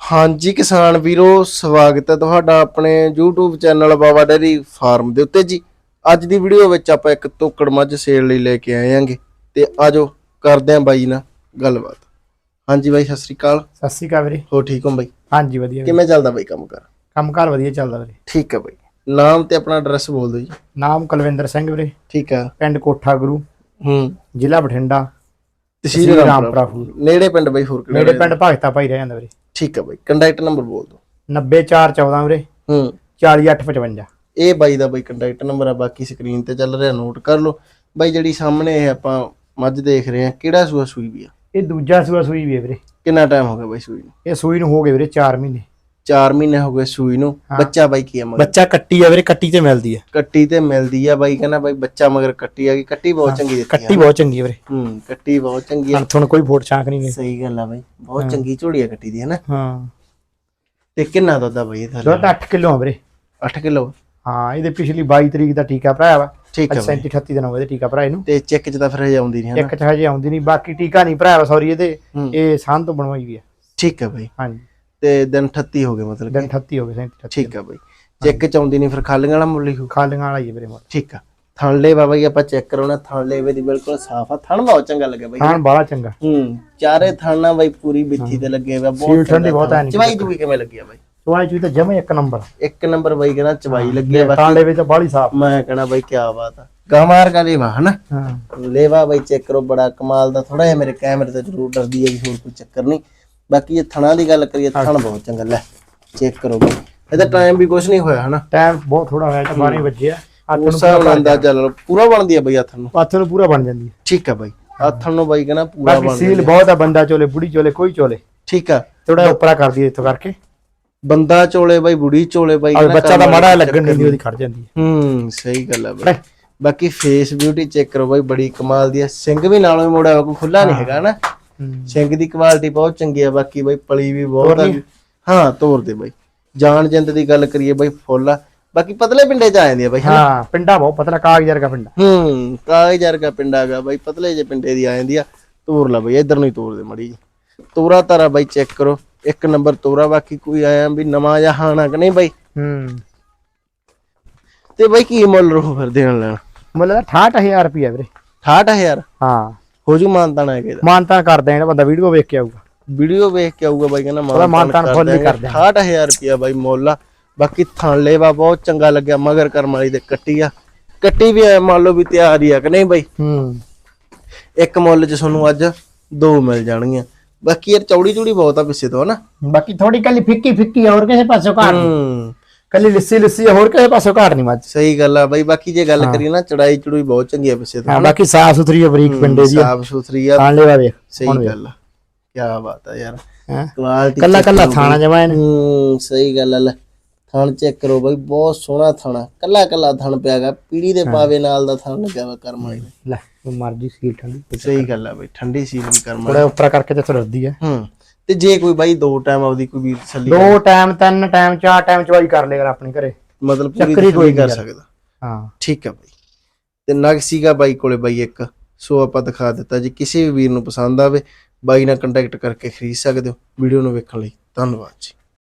ਹਾਂਜੀ ਕਿਸਾਨ ਵੀਰੋ ਸਵਾਗਤ ਹੈ ਤੁਹਾਡਾ ਆਪਣੇ YouTube channel Baba dairy farm ਦੇ ਉੱਤੇ ਜੀ। ਅੱਜ ਦੀ ਵੀਡੀਓ ਵਿੱਚ ਆਪਾਂ ਇੱਕ ਤੋਕੜ ਮੱਝ ਸੇਲ ਲਈ ਲੈ ਕੇ ਆਏ ਆਂਗੇ ਤੇ ਆਜੋ ਕਰਦੇ ਆਂ ਬਾਈ ਨਾਲ ਗੱਲਬਾਤ। ਹਾਂਜੀ ਬਾਈ ਸਤਿ ਸ੍ਰੀ ਅਕਾਲ। ਸਤਿ ਸ਼੍ਰੀ ਅਕਾਲ ਵੀਰੇ। ਹੋ ਠੀਕ ਹੋ ਬਾਈ? ਹਾਂਜੀ ਵਧੀਆ। ਕਿਵੇਂ ਚੱਲਦਾ ਬਾਈ ਕੰਮ ਕਰ ਕੰਮਕਾਰ ਵਧੀਆ ਚੱਲਦਾ ਵੀਰੇ। ਠੀਕ ਹੈ ਬਾਈ। ਨਾਮ ਤੇ ਆਪਣਾ ਐਡਰੈਸ ਬੋਲ ਦਿਓ ਜੀ। ਨਾਮ ਕੁਲਵਿੰਦਰ ਸਿੰਘ ਵੀਰੇ। ਠੀਕ ਹੈ। ਪਿੰਡ ਕੋਠਾ ਗੁਰੂ। ਹੂੰ। ਜ਼ਿਲ੍ਹਾ ਬਠਿੰਡਾ। ਤਹਿਸੀਲ ਰਾਮਪੁਰਾ ਫੂਲ। ਨੇੜੇ ਪਿੰਡ ਬਾਈ ਹੋਰ ਕਿਹੜਾ ਮੇਰੇ ਪਿੰਡ ਭਗਤਾ ਭਾਈ ਰਹਿ ਜਾਂਦਾ ਵੀਰੇ। ਠੀਕ ਹੈ ਬਾਈ ਕੰਟੈਕਟ ਨੰਬਰ ਬੋਲ ਦਿਓ। 90414 ਵੀਰੇ। ਹੂੰ। 40855 ਇਹ ਬਾਈ ਦਾ ਬਾਈ ਕੰਟੈਕਟ ਨੰਬਰ ਆ ਬਾਕੀ ਸਕਰੀਨ ਤੇ ਚੱਲ ਰਿਹਾ ਨੋਟ ਕਰ ਲਓ। ਬਾਈ ਜਿਹੜੀ ਸਾਹਮਣੇ ਇਹ ਆਪਾਂ ਮੱਝ ਦੇਖ ਰਹੇ ਆ ਕਿਹੜਾ ਸੂਆ ਸੂਈ ਵੀ ਆ? ਇਹ ਦੂਜਾ ਸੂਆ ਸੂਈ ਵੀ ਹੈ ਵੀਰੇ। ਕਿੰਨਾ ਟਾਈਮ ਹੋ ਗਿਆ ਬਾਈ ਸੂਈ ਨੂੰ? ਇਹ ਸੂਈ ਨੂੰ ਹੋ ਗਏ ਵੀਰੇ 4 ਮਹੀਨੇ। 4 ਮਹੀਨੇ ਹੋ ਗਏ ਸੂਈ ਨੂੰ। ਹਾਂ। ਬੱਚਾ ਬਾਈ ਕੀ ਆ ਮਗਰ? ਬੱਚਾ ਕੱਟੀ ਆ ਵੀਰੇ ਕੱਟੀ ਤੇ ਮਿਲਦੀ ਹੈ ਕੱਟੀ ਤੇ ਮਿਲਦੀ ਆ ਬਾਈ ਕਹਿੰਦਾ ਬਾਈ ਬੱਚਾ ਮਗਰ ਕੱਟੀ ਆ ਗਈ ਕੱਟੀ ਬਹੁਤ ਚੰਗੀ ਦਿੱਤੀ ਆ। ਕੱਟੀ ਬਹੁਤ ਚੰਗੀ ਵੀਰੇ। ਹੂੰ ਕੱਟੀ ਬਹੁਤ ਚੰਗੀ ਆ। ਹਣ ਕੋਈ ਫੋਟ ਛਾਂਕ ਨਹੀਂ ਗੇ। ਸਹੀ ਗੱਲ ਆ ਬਾਈ ਬਹੁਤ ਚੰਗੀ ਝੋੜੀ ਆ ਕੱਟੀ ਦੀ ਹੈ ਨਾ ਹਾਂ। ਤੇ ਕਿੰਨਾ ਦੁੱਧ ਆ ਬਾਈ ਇਹ ਥੱਲੇ? ਦੁੱਧ 8 ਕਿਲੋ ਆ ਵੀਰੇ। 8 ਕਿਲੋ? ਹਾਂ ਇਹਦੇ ਪਿਛਲੀ 22 ਤਰੀਕ ਦਾ ਟੀਕਾ ਭਰਾਇਆ ਵਾ। ਠੀਕ ਅੱਜ ਆ ਬਾਈ। 37 38 ਦਿਨ ਹੋ ਗਏ ਇਹਦੇ ਟੀਕਾ ਭਰਾਏ ਨੂੰ। ਤੇ ਚੈੱਕ ਚ ਤਾਂ ਫਿਰ ਹਜੇ ਆਉਂਦੀ ਨਹੀਂ ਹੈ ਨਾ ਇੱਕ ਚ ਹਜੇ ਆਉਂਦੀ ਨਹੀਂ ਬਾਕੀ ਟੀਕਾ ਨਹੀਂ ਭਰਾਇਆ ਸੌਰੀ ਇਹਦੇ ਹੂੰ। ਇਹ ਸਾਨ ਤੋਂ ਬਣਵਾਈ ਵੀ ਹੈ ਠੀਕ ਆ ਬਾਈ। ਹਾਂਜੀ। ਤੇ ਦਿਨ 38 ਹੋ ਗਏ ਮਤਲਬ ਦਿਨ 38 ਹੋ ਗਏ 37 38 ਠੀਕ ਆ ਬਾਈ। ਚੈੱਕ ਚ ਆਉਂਦੀ ਨਹੀਂ ਫਿਰ ਖਾਲੀਆਂ ਵਾਲਾ ਮੁੱਲ ਹੀ ਖਾਲੀਆਂ ਵਾਲਾ ਹੀ ਹੈ ਵੀਰੇ ਮੋਰ ਠੀਕ ਆ। ਥਣਲੇ ਬਾਬਾ ਜੀ ਆਪਾਂ ਚੈੱਕ ਕਰਾਉਣਾ ਥਣਲੇ ਵੇ ਦੀ ਬਿਲਕੁਲ ਸਾਫ਼ ਆ। ਥਣ ਬਹੁਤ ਚੰਗਾ ਲੱਗਿਆ ਬਾਈ। ਖਾਣ ਬਾਲਾ ਚੰਗਾ। ਹੂੰ ਚਾਰੇ ਥਾਣਾ ਬਾਈ ਪੂਰੀ ਬਿੱਥੀ ਤੇ ਲੱਗੇ ਹੋਇਆ ਬਹੁਤ ਠੰਡੀ ਬਹੁਤ ਆ ਨੀ। ਚਵਾਈ ਦੂਈ ਕਿਵੇਂ ਲੱਗੀ ਆ ਬਾਈ? ਚਵਾਈ ਚੂਈ ਤਾਂ ਜਮੇ ਇੱਕ ਨੰਬਰ। ਇੱਕ ਨੰਬਰ ਬਾਈ ਕਹਿੰਦਾ ਚਵਾਈ ਲੱਗੀ ਆ ਬਾਕੀ ਤਾਂਡੇ ਵਿੱਚ ਤਾਂ ਬਾਲੀ ਸਾਫ਼। ਮੈਂ ਕਹਣਾ ਬਾਈ ਕੀ ਬਾਤ ਆ। ਗਮਾਰ ਕਾ ਲੇਵਾ ਹਨਾ? ਹਾਂ। ਲੇਵਾ ਬਾਈ ਚੈੱਕ ਕਰੋ ਬੜਾ ਕਮਾਲ ਦਾ ਥੋੜਾ ਜਿਹਾ ਮੇਰੇ ਕੈਮਰੇ ਤੇ ਜ਼ਰੂਰ ਡਰਦੀ ਹੈ ਵੀ ਹੋਰ ਕੋਈ ਚੱਕਰ ਨਹੀਂ। ਬਾਕੀ ਇਹ ਥਣਾ ਦੀ ਗੱਲ ਕਰੀਏ ਥਣ ਬਹੁਤ ਚੰਗਾ ਲੈ ਚੈੱਕ ਕਰੋ ਬਾਈ। ਇਹਦਾ ਟਾਈਮ ਵੀ ਕੁਝ ਨਹੀਂ ਹੋਇਆ ਹਨਾ? ਟਾਈਮ ਬਹੁਤ ਥੋੜਾ ਹੋਇਆ ਤਾਂ 12 ਵਜੇ ਆ। ਹੱਥ ਨੂੰ ਨਾਲ ਅੰਦਾਜ਼ਾ ਲਾ ਲਓ ਪੂਰਾ ਬਣਦੀ ਆ ਬਾਈ ਹੱਥ ਨੂੰ। ਹੱਥ ਨੂੰ ਪੂਰਾ ਬਣ ਜਾਂਦੀ ਹੈ ਠੀਕ ਆ ਬਾਈ ਹੱਥ ਨੂੰ ਬਾਈ ਕਹਿੰਦਾ ਪੂਰਾ ਬਾਕੀ ਬਣ ਸੀਲ ਬਹੁਤ ਆ ਬੰਦਾ ਚੋਲੇ ਬੁੜੀ ਚੋਲੇ ਕੋਈ ਚੋਲੇ। ਠੀਕ ਆ। ਥੋੜਾ ਉੱਪਰਾ ਕਰਦੀ ਹੈ ਇੱਥੋਂ ਕਰਕੇ। ਬੰਦਾ ਚੋਲੇ ਬਾਈ ਬੁੜੀ ਚੋਲੇ ਬਾਈ ਬੱਚਾ ਦਾ ਮਾੜਾ ਲੱਗਣ ਨਹੀਂ ਦੀ ਉਹਦੀ ਖੜ ਜਾਂਦੀ ਹੈ ਹੂੰ ਸਹੀ ਗੱਲ ਆ ਬਾਈ। ਬਾਕੀ ਫੇਸ ਬਿਊਟੀ ਚੈੱਕ ਕਰੋ ਬਾਈ ਬੜੀ ਕਮਾਲ ਦੀ ਆ। ਸਿੰਘ ਵੀ ਨਾਲੋਂ ਹੀ ਹੋਇਆ, ਕੋਈ ਖੁੱਲਾ ਨਹੀਂ ਹੈਗਾ ਨਾ ਹੂੰ। ਸਿੰਘ ਦੀ ਕੁਆਲਿਟੀ ਬਹੁਤ ਚੰਗੀ ਆ ਬਾਕੀ ਬਾਈ ਪਲੀ ਵੀ ਬਹੁਤ ਆ। ਹਾਂ ਤੋਰ ਦੇ ਬਾਈ। ਜਾਨ ਜਿੰਦ ਦੀ ਗੱਲ ਕਰੀਏ ਬਾਈ ਫੁੱਲ ਆ। ਬਾਕੀ ਪਤਲੇ ਪਿੰਡੇ ਚ ਆ ਜਾਂਦੀ ਆ ਬਾਈ ਹਾਂ ਪਿੰਡਾ ਬਹੁਤ ਪਤਲਾ ਕਾਗਜ਼ ਵਰਗਾ ਪਿੰਡਾ। ਹੂੰ ਕਾਗਜ਼ ਵਰਗਾ ਪਿੰਡਾ ਹੈਗਾ ਬਾਈ ਪਤਲੇ ਜੇ ਪਿੰਡੇ ਦੀ ਆ ਜਾਂਦੀ ਆ। ਤੋਰ ਲਾ ਬਾਈ ਇਧਰ ਨੂੰ ਹੀ ਤੋਰ ਦੇ ਮੜੀ ਜੀ ਤੋਰਾ ਤਾਰਾ ਬਾਈ ਚੈੱਕ ਕਰੋ ਇੱਕ ਨੰਬਰ ਤੋਰਾ ਬਾਕੀ ਕੋਈ ਆਇਆ ਵੀ ਨਵਾਂ ਜਾਂ ਹਾਣਾ ਕਿ ਨਹੀਂ ਬਾਈ? ਹੂੰ। ਤੇ ਬਾਈ ਕੀ ਮੁੱਲ ਰਹੂ ਫਿਰ ਦੇਣ ਲੈਣ? ਮੁੱਲ ਦਾ 68000 ਰੁਪਿਆ ਵੀਰੇ। 68000 ਹਾਂ। ਹੋ ਜੂ ਮਾਨਤਾਨ ਹੈਗੇ ਦਾ ਮਾਨਤਾ ਕਰਦੇ ਆ ਜਿਹੜਾ ਬੰਦਾ ਵੀਡੀਓ ਵੇਖ ਕੇ ਆਊਗਾ। ਵੀਡੀਓ ਵੇਖ ਕੇ ਆਊਗਾ ਬਾਈ ਕਹਿੰਦਾ ਮਾਨਤਾਨ ਫੁੱਲ ਹੀ ਕਰ 68000 ਰੁਪਿਆ ਬਾਈ ਮੁੱਲ ਆ। ਬਾਕੀ ਥਣ ਲੇਵਾ ਬਹੁਤ ਚੰਗਾ ਲੱਗਿਆ ਮਗਰ ਕਰਮ ਵਾਲੀ ਦੇ ਕੱਟੀ ਆ। ਕੱਟੀ ਵੀ ਐ ਮੰਨ ਲਓ ਵੀ ਤਿਆਰ ਹੀ ਆ ਕਿ ਨਹੀਂ ਬਾਈ? ਹੂੰ। ਇੱਕ ਮੁੱਲ 'ਚ ਤੁਹਾਨੂੰ ਅੱਜ ਦੋ ਮਿਲ ਜਾਣਗੀਆਂ। ਬਾਕੀ ਯਾਰ ਚੌੜੀ ਚੂੜੀ ਬਹੁਤ ਆ ਪਿੱਛੇ ਤੋਂ ਹਨਾ? ਬਾਕੀ ਥੋੜੀ ਕੱਲੀ ਫਿੱਕੀ ਫਿੱਕੀ ਹੋਰ ਕਿਸੇ ਪਾਸੋਂ ਘਾਟ ਹੂੰ। ਕੱਲੀ ਲਿੱਸੀ ਲਿੱਸੀ ਆ, ਹੋਰ ਕਿਸੇ ਪਾਸੋਂ ਘਾਟ ਨਹੀਂ ਮੱਝ। ਸਹੀ ਗੱਲ ਆ ਬਾਈ ਬਾਕੀ ਜੇ ਗੱਲ ਕਰੀਏ ਨਾ ਚੜਾਈ ਚੜੂਈ ਬਹੁਤ ਚੰਗੀ ਆ ਪਿੱਛੇ ਤੋਂ। ਹਾਂ ਬਾਕੀ ਸਾਫ਼ ਸੁਥਰੀ ਆ ਬਰੀਕ ਪਿੰਡੇ ਦੀ ਸਾਫ਼ ਸੁਥਰੀ ਆ। ਖਾਣ ਵੇਖ ਸਹੀ ਗੱਲ ਆ। ਕੀ ਬਾਤ ਆ ਯਾਰ। ਹੈਂ? ਕੁਆਲਿਟੀ ਕੱਲਾ ਕੱਲਾ ਥਾਣਾ ਜਮਾ ਇਹਨੇ। ਹੂੰ ਸਹੀ ਗੱਲ ਆ। ਲੈ ਥਣ ਚੈੱਕ ਕਰੋ ਬਾਈ ਬਹੁਤ ਸੋਹਣਾ ਥਣਾ ਕੱਲਾ ਕੱਲਾ ਥਣ ਪਿਆਗਾ ਪੀੜੀ ਦੇ ਪਾਵੇ ਨਾਲ ਦਾ ਥਣ ਲੱਗਿਆ ਵਾ ਕਰਮ ਵਾਲੀ। ਦੇ। ਲੈ ਮਰਜ਼ੀ ਸੀਲ ਠੰਡੀ ਸਹੀ ਗੱਲ ਆ ਬਾਈ ਠੰਡੀ ਸੀਲ ਵੀ ਕਰਮ ਵਾਲੀ। ਥੋੜਾ ਉੱਪਰ ਕਰਕੇ ਤੇ ਤੁਰਦੀ ਆ। ਹੂੰ ਤੇ ਜੇ ਕੋਈ ਬਾਈ ਦੋ ਟਾਈਮ ਆਉਦੀ ਕੋਈ ਵੀਰ ਛੱਲੀ ਦੋ ਟਾਈਮ ਤਿੰਨ ਟਾਈਮ ਚਾਰ ਟਾਈਮ ਚਵਾਈ ਕਰ ਲੇਗਾ ਆਪਣੇ ਘਰੇ। ਮਤਲਬ ਪੂਰੀ ਚੱਕਰੀ ਕੋਈ ਕਰ ਨਹੀਂ। ਸਕਦਾ। ਹਾਂ। ਠੀਕ ਆ ਬਾਈ। ਤੇ ਨਗ ਸੀਗਾ ਬਾਈ ਕੋਲੇ ਬਾਈ ਇੱਕ ਸੋ ਆਪਾਂ ਦਿਖਾ ਦਿੱਤਾ ਜੀ ਕਿਸੇ ਵੀ ਵੀਰ ਨੂੰ ਪਸੰਦ ਆਵੇ ਬਾਈ ਨਾਲ ਕੰਟੈਕਟ ਕਰਕੇ ਖਰੀਦ ਸਕਦੇ ਹੋ। ਵੀਡੀਓ ਨੂੰ ਵੇਖਣ ਲਈ ਧੰਨਵਾਦ ਜੀ।